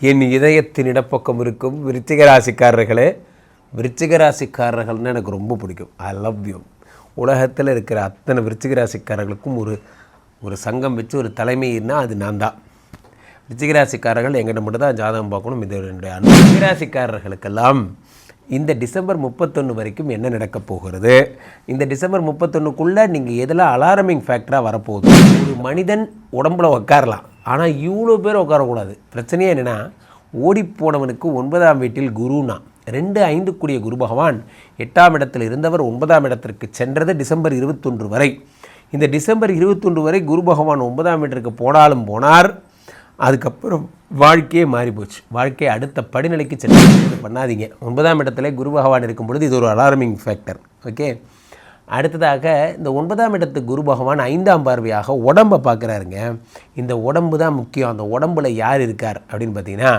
என் இதயத்தின் இடப்பக்கம் இருக்கும் விருச்சிக ராசிக்காரர்களே விருச்சிக எனக்கு ரொம்ப பிடிக்கும். ஐ லவ் யூ உலகத்தில் இருக்கிற அத்தனை விருச்சிக ராசிக்காரர்களுக்கும் ஒரு ஒரு சங்கம் வச்சு ஒரு தலைமைன்னா அது நான் தான். விருச்சிக ராசிக்காரர்கள் எங்கிட்ட மட்டும் தான் ஜாதகம் பார்க்கணும். இது என்னுடைய அன்பு. ராசிக்காரர்களுக்கெல்லாம் இந்த டிசம்பர் முப்பத்தொன்று வரைக்கும் என்ன நடக்கப் போகிறது? இந்த டிசம்பர் முப்பத்தொன்றுக்குள்ளே நீங்கள் எதில் அலாரமிங் ஃபேக்டராக வரப்போகுது? ஒரு மனிதன் உடம்புல உட்காரலாம் ஆனால் இவ்வளோ பேர் உட்காரக்கூடாது. பிரச்சனையே என்னென்னா ஓடிப்போனவனுக்கு ஒன்பதாம் வீட்டில் குருனா. ரெண்டு ஐந்துக்குரிய குரு பகவான் எட்டாம் இடத்தில் இருந்தவர் ஒன்பதாம் இடத்திற்கு சென்றது டிசம்பர் இருபத்தொன்று வரை. இந்த டிசம்பர் இருபத்தொன்று வரை குரு பகவான் ஒன்பதாம் வீட்டிற்கு போனாலும் போனார். அதுக்கப்புறம் வாழ்க்கையே மாறி போச்சு அடுத்த படிநிலைக்கு சென்று பண்ணாதீங்க. ஒன்பதாம் இடத்துல குரு பகவான் இருக்கும் பொழுது இது ஒரு அலாரமிங் ஃபேக்டர் ஓகே அடுத்ததாக இந்த ஒன்பதாம் இடத்து குரு பகவான் ஐந்தாம் பார்வையாக உடம்பை பார்க்குறாருங்க. இந்த உடம்பு தான் முக்கியம். அந்த உடம்புல யார் இருக்கார் அப்படின்னு பார்த்தீங்கன்னா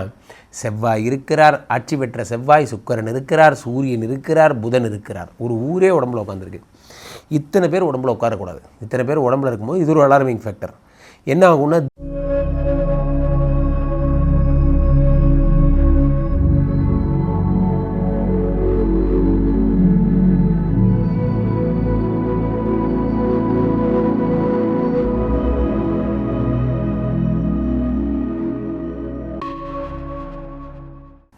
செவ்வாய் இருக்கிறார் ஆட்சி பெற்ற செவ்வாய் சுக்கரன் இருக்கிறார் சூரியன் இருக்கிறார் புதன் இருக்கிறார். ஒரு ஊரே உடம்புல உட்காந்துருக்கு இத்தனை பேர் உடம்புல உட்காரக்கூடாது. இத்தனை பேர் உடம்புல இருக்கும்போது இது ஒரு அலாரமிங் ஃபேக்டர் என்ன ஆகும்னா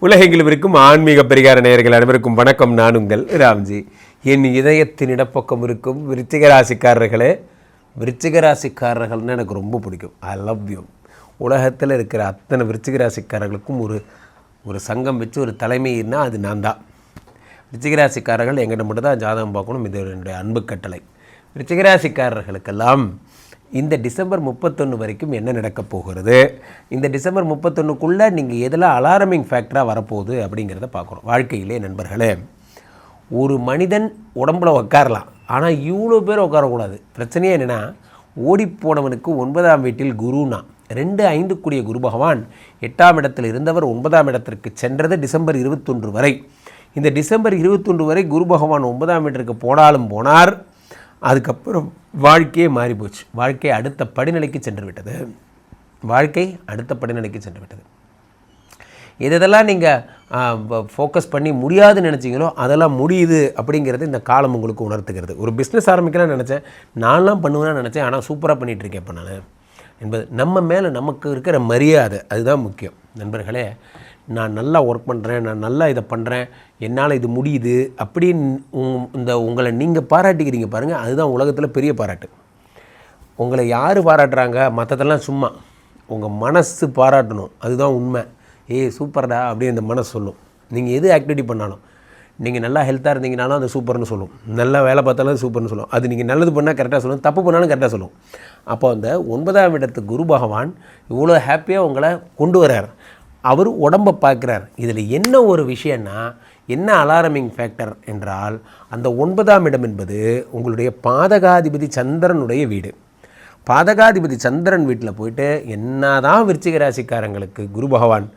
உலகெங்கிலும் இருக்கும் ஆன்மீக பரிகார நேயர்கள் அனைவருக்கும் வணக்கம். நான் உங்கள் ராம்ஜி. என் இதயத்தின் இடப்பக்கம் இருக்கும் விருச்சிக ராசிக்காரர்களே விருச்சிக ராசிக்காரர்கள்னு எனக்கு ரொம்ப பிடிக்கும். ஐ லவ் யூ உலகத்தில் இருக்கிற அத்தனை விருச்சிக ராசிக்காரர்களுக்கும் ஒரு ஒரு சங்கம் வச்சு ஒரு தலைமைன்னா அது நான் தான். விருச்சிகராசிக்காரர்கள் எங்கிட்ட மட்டும் தான் ஜாதகம் பார்க்கணும். இது என்னுடைய அன்பு கட்டளை. விருச்சிகராசிக்காரர்களுக்கெல்லாம் இந்த டிசம்பர் முப்பத்தொன்று வரைக்கும் என்ன நடக்கப் போகிறது? இந்த டிசம்பர் முப்பத்தொன்றுக்குள்ளே நீங்கள் எதில் அலாரமிங் ஃபேக்டராக வரப்போகுது அப்படிங்கிறத பார்க்குறோம் வாழ்க்கையிலே நண்பர்களே ஒரு மனிதன் உடம்புல உட்காரலாம் ஆனால் இவ்வளோ பேர் உட்காரக்கூடாது பிரச்சனையே என்னென்னா ஓடிப்போனவனுக்கு ஒன்பதாம் வீட்டில் குருனா. ரெண்டு ஐந்துக்குரிய குரு பகவான் எட்டாம் இடத்தில் இருந்தவர் ஒன்பதாம் இடத்திற்கு சென்றது டிசம்பர் இருபத்தொன்று வரை. இந்த டிசம்பர் இருபத்தொன்று வரை குரு பகவான் ஒன்பதாம் வீட்டிற்கு போனாலும் போனார். அதுக்கப்புறம் வாழ்க்கையே மாறிப்போச்சு. வாழ்க்கை அடுத்த படிநிலைக்கு சென்று விட்டது. வாழ்க்கை அடுத்த படிநிலைக்கு சென்று விட்டது. எதெல்லாம் நீங்கள் ஃபோக்கஸ் பண்ணி முடியாதுன்னு நினச்சிங்களோ அதெல்லாம் முடியுது அப்படிங்கிறது இந்த காலம் உங்களுக்கு உணர்த்துகிறது. ஒரு பிஸ்னஸ் ஆரம்பிக்கலாம்னு நினச்சேன். நான்லாம் பண்ணுவேன்னு நினச்சேன். ஆனால் சூப்பராக பண்ணிகிட்ருக்கேன் இப்போ நான். என்பது நம்ம மேலே நமக்கு இருக்கிற மரியாதை. அதுதான் முக்கியம். நண்பர்களே நான் நல்லா ஒர்க் பண்ணுறேன் நான் நல்லா இதை பண்ணுறேன் என்னால் இது முடியுது அப்படின்னு உங் இந்த உங்களை நீங்கள் பாராட்டிக்கிறீங்க பாருங்கள் அதுதான் உலகத்தில் பெரிய பாராட்டு. உங்களை யார் பாராட்டுறாங்க? மற்றதெல்லாம் சும்மா. உங்கள் மனசு பாராட்டணும் அதுதான் உண்மை. ஏய் சூப்பர்டா அப்படின்னு அந்த மனசு சொல்லும். நீங்கள் எது ஆக்டிவிட்டி பண்ணாலும். நீங்கள் நல்லா ஹெல்த்தாக இருந்தீங்கனாலும் அது சூப்பர்னு சொல்லும். நல்லா வேலை பார்த்தாலும் அது சூப்பர்னு சொல்லும். அது நீங்கள் நல்லது பண்ணால் கரெக்டாக சொல்லும் தப்பு பண்ணாலும் கரெக்டாக சொல்லும். அப்போ அந்த ஒன்பதாம் இடத்து குரு பகவான் இவ்வளோ ஹாப்பியாக உங்களை கொண்டு வரார் அவர் உடம்பை பார்க்குறார். இதில் என்ன ஒரு விஷயம்னா என்ன அலாரமிங் ஃபேக்டர் என்றால் அந்த ஒன்பதாம் இடம் என்பது உங்களுடைய பாதகாதிபதி சந்திரனுடைய வீடு. பாதகாதிபதி சந்திரன் வீட்டில் போயிட்டு என்னதான் விருச்சிக ராசிக்காரங்களுக்கு குரு பகவான்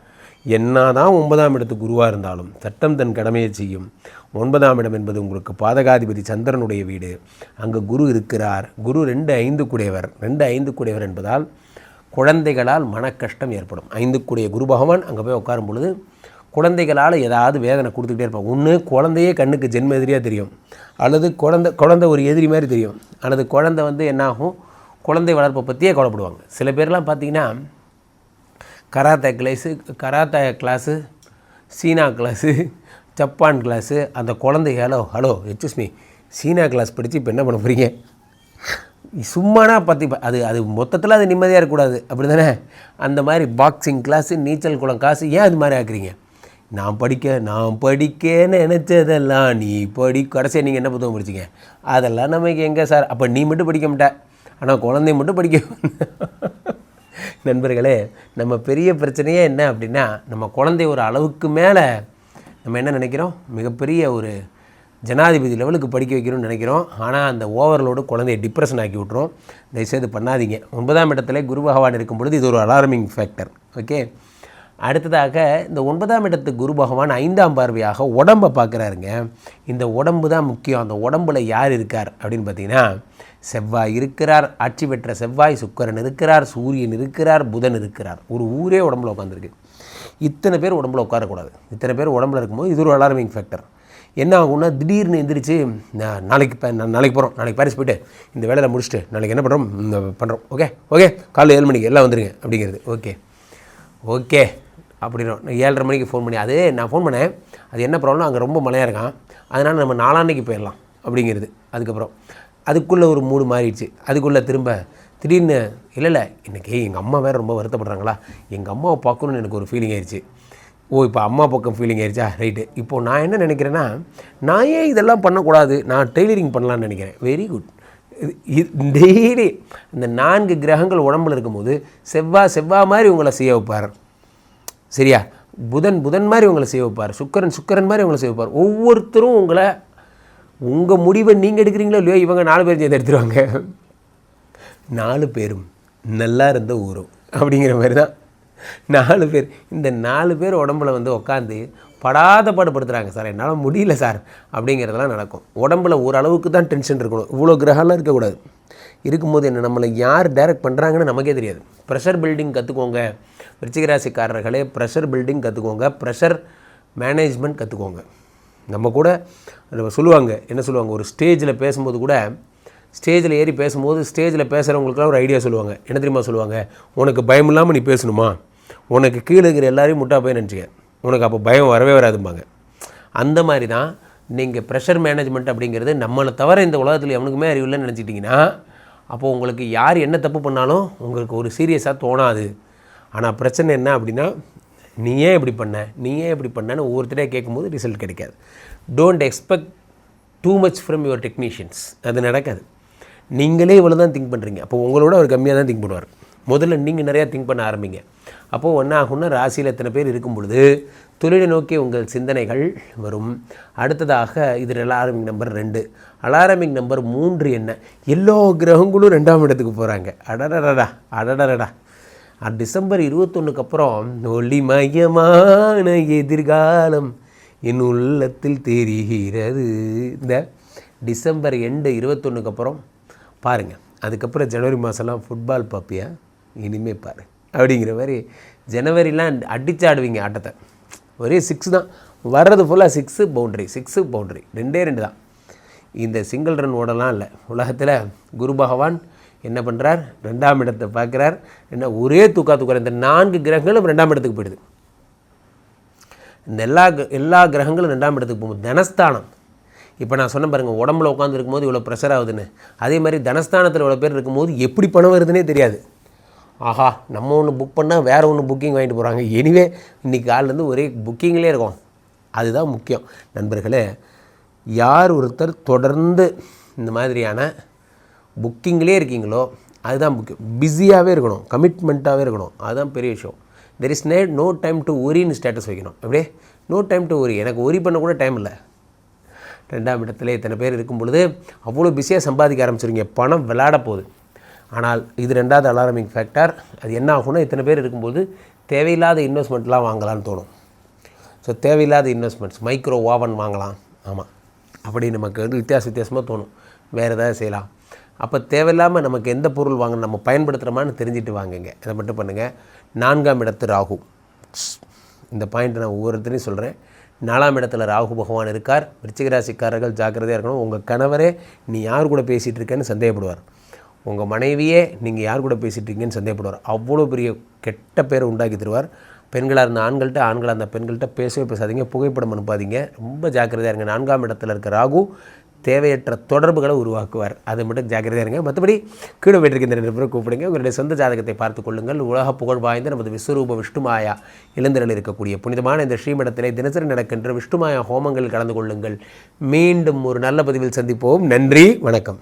என்னதான் ஒன்பதாம் இடத்து குருவாக இருந்தாலும் சட்டம் தன் கடமையை செய்யும். ஒன்பதாம் இடம் என்பது உங்களுக்கு பாதகாதிபதி சந்திரனுடைய வீடு. அங்கே குரு இருக்கிறார். குரு ரெண்டு ஐந்து குடையவர். ரெண்டு ஐந்து குடையவர் என்பதால் குழந்தைகளால் மனக்கஷ்டம் ஏற்படும். ஐந்துக்குடைய குரு பகவான் அங்கே போய் உட்காரும் பொழுது குழந்தைகளால் ஏதாவது வேதனை கொடுத்துக்கிட்டே இருப்பாங்க. ஒன்று குழந்தையே கண்ணுக்கு ஜென்ம எதிரியாக தெரியும். அல்லது குழந்தை குழந்தை ஒரு எதிரி மாதிரி தெரியும். அல்லது குழந்தை வந்து என்னாகும்? குழந்தை வளர்ப்பை பற்றியே கவலைப்படுவாங்க. சில பேர்லாம் பார்த்தீங்கன்னா karate class karate class China class Japan class அந்த குழந்தை hello hello excuse China class படித்து இப்போ என்ன பண்ண போகிறீங்க சும்மானா பற்றி அது அது மொத்தத்தில் அது நிம்மதியாக இருக்கக்கூடாது. அப்படி தானே அந்த மாதிரி பாக்ஸிங் கிளாஸு நீச்சல் குளம் காசு ஏன் அது மாதிரி ஆக்குறீங்க? நான் படிக்க நான் படிக்கன்னு நினச்சதெல்லாம் நீ படி கடைசியாக நீங்கள் என்ன புத்தகம் படிச்சீங்க? அதெல்லாம் நமக்கு எங்கே சார்? அப்போ நீ மட்டும் படிக்க மாட்ட. ஆனால் குழந்தைய மட்டும் படிக்க நண்பர்களே நம்ம பெரிய பிரச்சனையே என்ன அப்படின்னா நம்ம குழந்தை ஒரு அளவுக்கு மேலே நம்ம என்ன நினைக்கிறோம்? மிகப்பெரிய ஒரு ஜனாதிபதி லெவலுக்கு படிக்க வைக்கணும்னு நினைக்கிறோம். ஆனால் அந்த ஓவர்லோடு குழந்தைய டிப்ரெஷன் ஆக்கி விட்ரும் தயவுசெய்து பண்ணாதீங்க. ஒன்பதாம் இடத்துல குரு பகவான் இருக்கும் பொழுது இது ஒரு அலாரமிங் ஃபேக்டர் ஓகே அடுத்ததாக இந்த ஒன்பதாம் இடத்து குரு பகவான் ஐந்தாம் பார்வையாக உடம்பை பார்க்குறாருங்க. இந்த உடம்பு தான் முக்கியம். அந்த உடம்புல யார் இருக்கார் அப்படின்னு பார்த்தீங்கன்னா செவ்வாய் இருக்கிறார். ஆட்சி பெற்ற செவ்வாய் சுக்கரன் இருக்கிறார். சூரியன் இருக்கிறார். புதன் இருக்கிறார். ஒரு ஊரே உடம்புல உட்காந்துருக்கு இத்தனை பேர் உடம்புல உட்காரக்கூடாது. இத்தனை பேர் உடம்புல இருக்கும்போது இது ஒரு அலார்மிங் ஃபேக்டர் என்ன ஆகும்னா திடீர்னு எந்திரிச்சு நான் நாளைக்கு நான் நாளைக்கு போகிறோம் நாளைக்கு பாரிஸ் போயிட்டு இந்த வேலையில் முடிச்சுட்டு நாளைக்கு என்ன பண்ணுறோம் பண்ணுறோம் ஓகே? ஓகே. காலைல ஏழு மணிக்கு எல்லாம் வந்துருங்க அப்படிங்கிறது. ஓகே. ஓகே. அப்படின்னா ஏழரை மணிக்கு ஃபோன் பண்ணி அது நான் ஃபோன் பண்ணேன். அது என்ன ப்ராப்ளம் அங்கே ரொம்ப மழையாக இருக்கான். அதனால் நம்ம நாளான்னைக்கு போயிடலாம். அப்படிங்கிறது. அதுக்கப்புறம் அதுக்குள்ளே ஒரு மூடு மாறிடுச்சு. அதுக்குள்ளே திரும்ப திடீர்னு இல்லை இல்லை இன்றைக்கி எங்கள் அம்மா வேறு ரொம்ப வருத்தப்படுறாங்களா? எங்கள் அம்மாவை பார்க்கணுன்னு எனக்கு ஒரு ஃபீலிங் ஆயிடுச்சு. ஓ இப்போ அம்மா பக்கம் ஃபீலிங் ஆயிடுச்சா ரைட்டு இப்போது நான் என்ன நினைக்கிறேன்னா நான் ஏன் இதெல்லாம் பண்ணக்கூடாது? நான் டெய்லரிங் பண்ணலான்னு நினைக்கிறேன். வெரி குட் டெய்லி இந்த நான்கு கிரகங்கள் உடம்புல இருக்கும்போது செவ்வாய் செவ்வாய் மாதிரி உங்களை செய்ய வைப்பார். சரியா? புதன் புதன் மாதிரி உங்களை செய்ய வைப்பார். சுக்கரன் சுக்கரன் மாதிரி உங்களை செய்ய வைப்பார். ஒவ்வொருத்தரும் உங்களை உங்கள் முடிவை நீங்கள் எடுக்கிறீங்களோ இல்லையோ இவங்க நாலு பேர் சேர்ந்து எடுத்துருவாங்க. நாலு பேரும் நல்லா இருந்த ஊரும் அப்படிங்கிற மாதிரி தான் நாலு பேர். இந்த நாலு பேர் உடம்புல வந்து உட்காந்து படாத பாடுபடுத்துகிறாங்க சார். என்னால் முடியல சார். அப்படிங்கிறதெல்லாம் நடக்கும். உடம்புல ஓரளவுக்கு தான் டென்ஷன் இருக்கணும். இவ்வளோ கிரகம்லாம் இருக்கக்கூடாது. இருக்கும்போது என்ன நம்மளை யார் டைரக்ட் பண்ணுறாங்கன்னு நமக்கே தெரியாது. ப்ரெஷர் பில்டிங் கற்றுக்கோங்க விருச்சிகராசிக்காரர்களே ப்ரெஷர் பில்டிங் கற்றுக்கோங்க ப்ரெஷர் மேனேஜ்மெண்ட் கற்றுக்கோங்க நம்ம கூட சொல்லுவாங்க. என்ன சொல்லுவாங்க? ஒரு ஸ்டேஜில் பேசும்போது கூட ஸ்டேஜில் ஏறி பேசும்போது ஸ்டேஜில் பேசுகிறவங்களுக்குலாம் ஒரு ஐடியா சொல்லுவாங்க. என்ன தெரியுமா சொல்லுவாங்க? உனக்கு பயம் இல்லாமல் நீ பேசணுமா? உனக்கு கீழே இருக்கிற எல்லாரையும் முட்டா போய் நினச்சிக்க. உனக்கு அப்போ பயம் வரவே வராதும்பாங்க. அந்த மாதிரி தான் நீங்கள் ப்ரெஷர் மேனேஜ்மெண்ட் அப்படிங்கிறது நம்மளை தவிர இந்த உலகத்தில் எவனுக்குமே அறிவில்லைன்னு நினச்சிட்டிங்கன்னா அப்போது உங்களுக்கு யார் என்ன தப்பு பண்ணாலும் உங்களுக்கு ஒரு சீரியஸாக தோணாது. ஆனால் பிரச்சனை என்ன அப்படின்னா நீ ஏன் இப்படி பண்ண நீ ஏன் இப்படி பண்ணன்னு ஒவ்வொருத்தரே கேட்கும்போது ரிசல்ட் கிடைக்காது. Don't expect too much from your technicians அது நடக்காது. நீங்களே இவ்வளோ தான் திங்க் பண்ணுறீங்க அப்போ உங்களோட அவர் கம்மியாக தான் திங்க் பண்ணுவார். முதல்ல நீங்கள் நிறையா திங்க் பண்ண ஆரம்பிங்க. அப்போது என்ன ராசியில் எத்தனை பேர் இருக்கும் பொழுது தொழிலை நோக்கி உங்கள் சிந்தனைகள் வரும். அடுத்ததாக இது அலாரமிக் நம்பர் ரெண்டு. அலாரமிக் நம்பர் மூன்று என்ன? எல்லா கிரகங்களும் ரெண்டாம் இடத்துக்கு போகிறாங்க அடடடடா. அடடடடா டிசம்பர் இருபத்தொன்னுக்கு அப்புறம் ஒளிமயமான எதிர்காலம் என் உள்ளத்தில் தெரிகிறது. இந்த டிசம்பர் எண்டு இருபத்தொன்னுக்கு அப்புறம் பாருங்கள் அதுக்கப்புறம் ஜனவரி மாதம்லாம் ஃபுட்பால் பார்ப்பியா இனிமே பாரு அப்படிங்கிற மாதிரி ஜனவரிலாம் அடிச்சாடுவீங்க ஆட்டத்தை. ஒரே சிக்ஸ் தான். வர்றது ஃபுல்லாக சிக்ஸு பவுண்ட்ரி சிக்ஸு பவுண்ட்ரி ரெண்டே ரெண்டு தான். இந்த சிங்கிள் ரன் ஓடலாம் இல்லை. உலகத்தில் குரு பகவான் என்ன பண்ணுறார் ரெண்டாம் இடத்தை பார்க்குறார். என்ன ஒரே தூக்கா தூக்குறார். இந்த நான்கு கிரகங்களும் ரெண்டாம் இடத்துக்கு போயிடுது. இந்த எல்லா கிர- எல்லா கிரகங்களும் ரெண்டாம் இடத்துக்கு போகும்போது தனஸ்தானம். இப்போ நான் சொன்ன பாருங்கள் உடம்புல உட்காந்துருக்கும் போது இவ்வளோ ப்ரெஷர் ஆகுதுன்னு. அதே மாதிரி தனஸ்தானத்தில் இவ்வளோ பேர் இருக்கும்போது எப்படி பணம் வருதுன்னே தெரியாது. ஆஹா நம்ம ஒன்று புக் பண்ணால் வேறு ஒன்று புக்கிங் வாங்கிட்டு போகிறாங்க எனிவே இன்றைக்கி காலிலேருந்து ஒரே புக்கிங்லேயே இருக்கும். அதுதான் முக்கியம். நண்பர்களே யார் ஒருத்தர் தொடர்ந்து இந்த மாதிரியான புக்கிங்லேயே இருக்கீங்களோ அதுதான் முக்கியம். பிஸியாகவே இருக்கணும். கமிட்மெண்ட்டாகவே இருக்கணும். அதுதான் பெரிய விஷயம். There is no no time to ஒரின்னு status வைக்கணும். அப்படியே நோ டைம் டு ஒரி எனக்கு ஒரி பண்ண கூட டைம் இல்லை. ரெண்டாம் இடத்துல இத்தனை பேர் இருக்கும் பொழுது அவ்வளோ பிஸியாக சம்பாதிக்க ஆரம்பிச்சிருங்க பணம் விளாட போகுது. ஆனால் இது ரெண்டாவது அலாரமிங் ஃபேக்டர் அது என்ன ஆகும்னா இத்தனை பேர் இருக்கும்போது தேவையில்லாத இன்வெஸ்ட்மெண்ட்லாம் வாங்கலாம்னு தோணும். ஸோ தேவையில்லாத இன்வெஸ்ட்மெண்ட்ஸ் மைக்ரோ ஓவன் வாங்கலாம். ஆமாம் அப்படி நமக்கு வந்து வித்தியாச வித்தியாசமாக தோணும். வேறு ஏதாவது செய்யலாம். அப்போ தேவையில்லாமல் நமக்கு எந்த பொருள் வாங்க நம்ம பயன்படுத்துகிறோமான்னு தெரிஞ்சுட்டு வாங்குங்க இதை மட்டும் பண்ணுங்கள் நான்காம் இடத்து ராகு. இந்த பாயிண்ட் நான் ஒவ்வொருத்தரையும் சொல்கிறேன் நாலாம் இடத்துல ராகு பகவான் இருக்கார். விருச்சிகராசிக்காரர்கள் ஜாக்கிரதையாக இருக்கணும். உங்கள் கணவரே நீ யார் கூட பேசிகிட்டு இருக்கேன்னு சந்தேகப்படுவார். உங்கள் மனைவியே நீங்கள் யார் கூட பேசிகிட்டு சந்தேகப்படுவார். அவ்வளோ பெரிய கெட்ட பேரை உண்டாக்கி தருவார். பெண்களாக இருந்த ஆண்கள்கிட்ட ஆண்களாக இருந்த பெண்கள்கிட்ட பேசவே பேசாதீங்க புகைப்படம் அனுப்பாதீங்க. ரொம்ப ஜாக்கிரதையாக இருங்க. நான்காம் இடத்துல இருக்க ராகு தேவையற்ற தொடர்புகளை உருவாக்குவார். அது மட்டும் ஜாக்கிரதையாக இருங்க. மற்றபடி கீழே போயிட்டிருக்கின்ற ரெண்டு பேரும் கூப்பிடுங்க. உங்களுடைய சொந்த ஜாதகத்தை பார்த்து கொள்ளுங்கள். உலக புகழ் வாய்ந்த நமது விஸ்வரூப விஷ்ணுமாயா இளந்திரல் இருக்கக்கூடிய புனிதமான இந்த ஸ்ரீமடத்திலே தினசரி நடக்கின்ற விஷ்ணுமாயா ஹோமங்கள் கலந்து கொள்ளுங்கள். மீண்டும் ஒரு நல்ல பதிவில் சந்திப்போம். நன்றி. வணக்கம்.